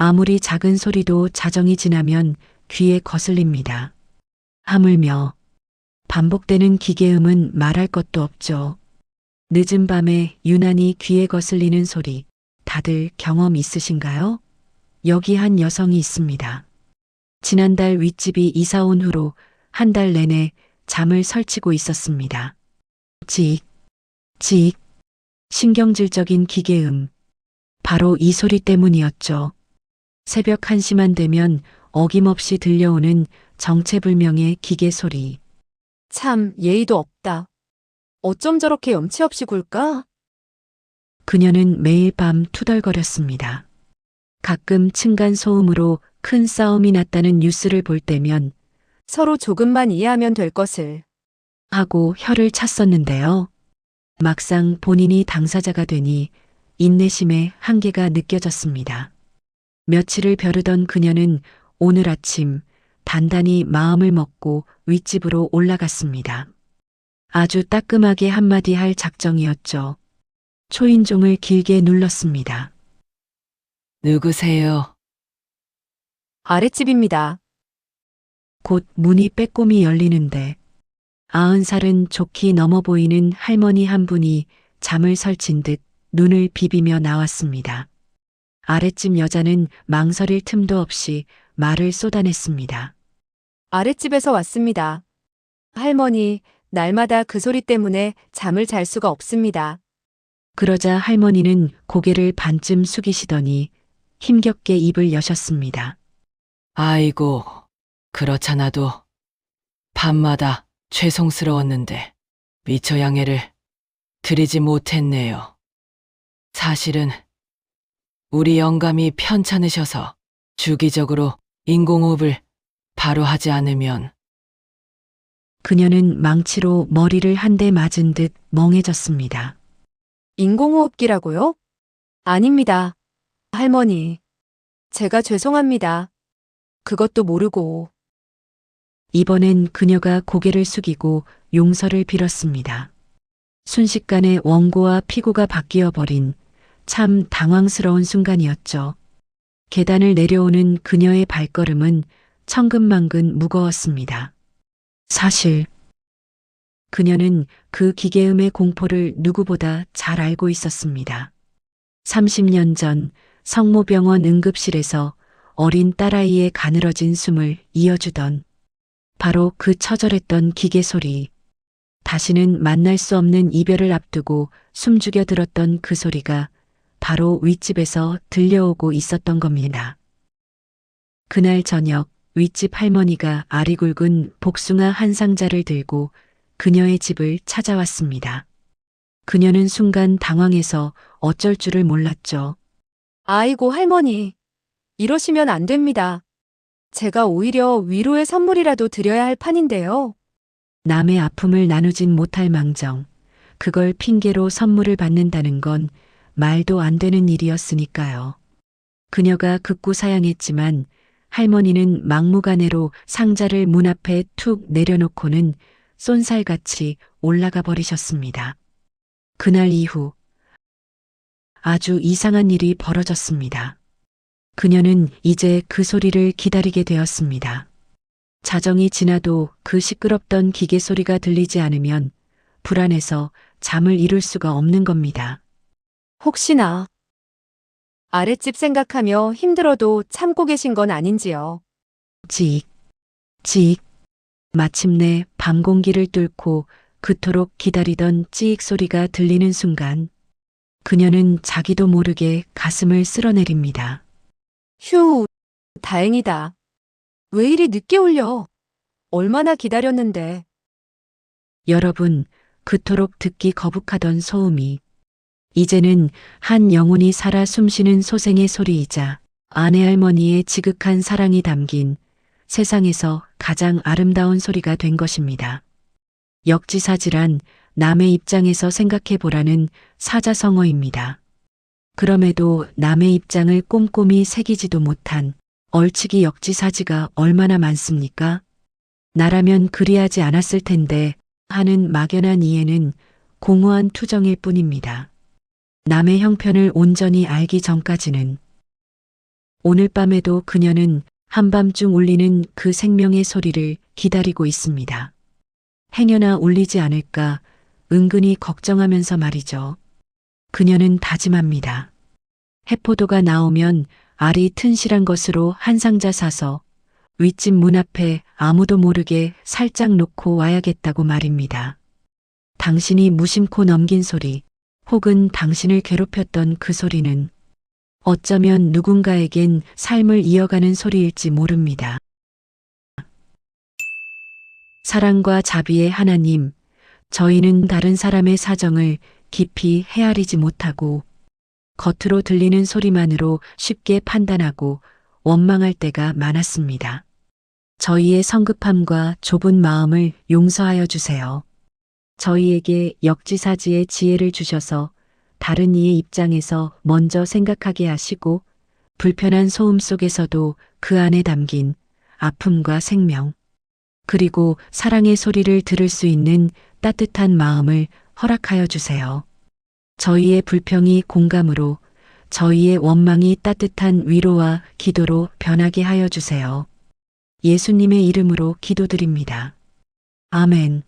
아무리 작은 소리도 자정이 지나면 귀에 거슬립니다. 하물며 반복되는 기계음은 말할 것도 없죠. 늦은 밤에 유난히 귀에 거슬리는 소리, 다들 경험 있으신가요? 여기 한 여성이 있습니다. 지난달 윗집이 이사 온 후로 한 달 내내 잠을 설치고 있었습니다. 직, 직, 신경질적인 기계음. 바로 이 소리 때문이었죠. 새벽 1시만 되면 어김없이 들려오는 정체불명의 기계 소리. 참 예의도 없다. 어쩜 저렇게 염치 없이 굴까? 그녀는 매일 밤 투덜거렸습니다. 가끔 층간 소음으로 큰 싸움이 났다는 뉴스를 볼 때면 서로 조금만 이해하면 될 것을. 하고 혀를 찼었는데요. 막상 본인이 당사자가 되니 인내심의 한계가 느껴졌습니다. 며칠을 벼르던 그녀는 오늘 아침 단단히 마음을 먹고 윗집으로 올라갔습니다. 아주 따끔하게 한마디 할 작정이었죠. 초인종을 길게 눌렀습니다. 누구세요? 아랫집입니다. 곧 문이 빼꼼히 열리는데 아흔 살은 좋게 넘어 보이는 할머니 한 분이 잠을 설친 듯 눈을 비비며 나왔습니다. 아랫집 여자는 망설일 틈도 없이 말을 쏟아냈습니다. 아랫집에서 왔습니다. 할머니, 날마다 그 소리 때문에 잠을 잘 수가 없습니다. 그러자 할머니는 고개를 반쯤 숙이시더니 힘겹게 입을 여셨습니다. 아이고, 그렇잖아도 밤마다 죄송스러웠는데 미처 양해를 드리지 못했네요. 사실은 우리 영감이 편찮으셔서 주기적으로 인공호흡을 바로 하지 않으면 그녀는 망치로 머리를 한 대 맞은 듯 멍해졌습니다. 인공호흡기라고요? 아닙니다. 할머니. 제가 죄송합니다. 그것도 모르고. 이번엔 그녀가 고개를 숙이고 용서를 빌었습니다. 순식간에 원고와 피고가 바뀌어 버린 참 당황스러운 순간이었죠. 계단을 내려오는 그녀의 발걸음은 천근만근 무거웠습니다. 사실 그녀는 그 기계음의 공포를 누구보다 잘 알고 있었습니다. 30년 전 성모병원 응급실에서 어린 딸아이의 가늘어진 숨을 이어주던 바로 그 처절했던 기계 소리. 다시는 만날 수 없는 이별을 앞두고 숨죽여 들었던 그 소리가 바로 윗집에서 들려오고 있었던 겁니다. 그날 저녁 윗집 할머니가 알이 굵은 복숭아 한 상자를 들고 그녀의 집을 찾아왔습니다. 그녀는 순간 당황해서 어쩔 줄을 몰랐죠. 아이고, 할머니. 이러시면 안 됩니다. 제가 오히려 위로의 선물이라도 드려야 할 판인데요. 남의 아픔을 나누진 못할 망정, 그걸 핑계로 선물을 받는다는 건 말도 안 되는 일이었으니까요. 그녀가 극구 사양했지만 할머니는 막무가내로 상자를 문 앞에 툭 내려놓고는 쏜살같이 올라가 버리셨습니다. 그날 이후 아주 이상한 일이 벌어졌습니다. 그녀는 이제 그 소리를 기다리게 되었습니다. 자정이 지나도 그 시끄럽던 기계 소리가 들리지 않으면 불안해서 잠을 이룰 수가 없는 겁니다. 혹시나. 아랫집 생각하며 힘들어도 참고 계신 건 아닌지요. 직, 직. 마침내 밤 공기를 뚫고 그토록 기다리던 찌익 소리가 들리는 순간 그녀는 자기도 모르게 가슴을 쓸어내립니다. 휴, 다행이다. 왜 이리 늦게 울려? 얼마나 기다렸는데. 여러분, 그토록 듣기 거북하던 소음이 이제는 한 영혼이 살아 숨쉬는 소생의 소리이자 아내 할머니의 지극한 사랑이 담긴 세상에서 가장 아름다운 소리가 된 것입니다. 역지사지란 남의 입장에서 생각해 보라는 사자성어입니다. 그럼에도 남의 입장을 꼼꼼히 새기지도 못한 얼치기 역지사지가 얼마나 많습니까? 나라면 그리하지 않았을 텐데 하는 막연한 이해는 공허한 투정일 뿐입니다. 남의 형편을 온전히 알기 전까지는 오늘 밤에도 그녀는 한밤중 울리는 그 생명의 소리를 기다리고 있습니다. 행여나 울리지 않을까 은근히 걱정하면서 말이죠. 그녀는 다짐합니다. 해포도가 나오면 알이 튼실한 것으로 한 상자 사서 윗집 문 앞에 아무도 모르게 살짝 놓고 와야겠다고 말입니다. 당신이 무심코 넘긴 소리, 혹은 당신을 괴롭혔던 그 소리는 어쩌면 누군가에겐 삶을 이어가는 소리일지 모릅니다. 사랑과 자비의 하나님, 저희는 다른 사람의 사정을 깊이 헤아리지 못하고 겉으로 들리는 소리만으로 쉽게 판단하고 원망할 때가 많았습니다. 저희의 성급함과 좁은 마음을 용서하여 주세요. 저희에게 역지사지의 지혜를 주셔서 다른 이의 입장에서 먼저 생각하게 하시고 불편한 소음 속에서도 그 안에 담긴 아픔과 생명, 그리고 사랑의 소리를 들을 수 있는 따뜻한 마음을 허락하여 주세요. 저희의 불평이 공감으로 저희의 원망이 따뜻한 위로와 기도로 변하게 하여 주세요. 예수님의 이름으로 기도드립니다. 아멘.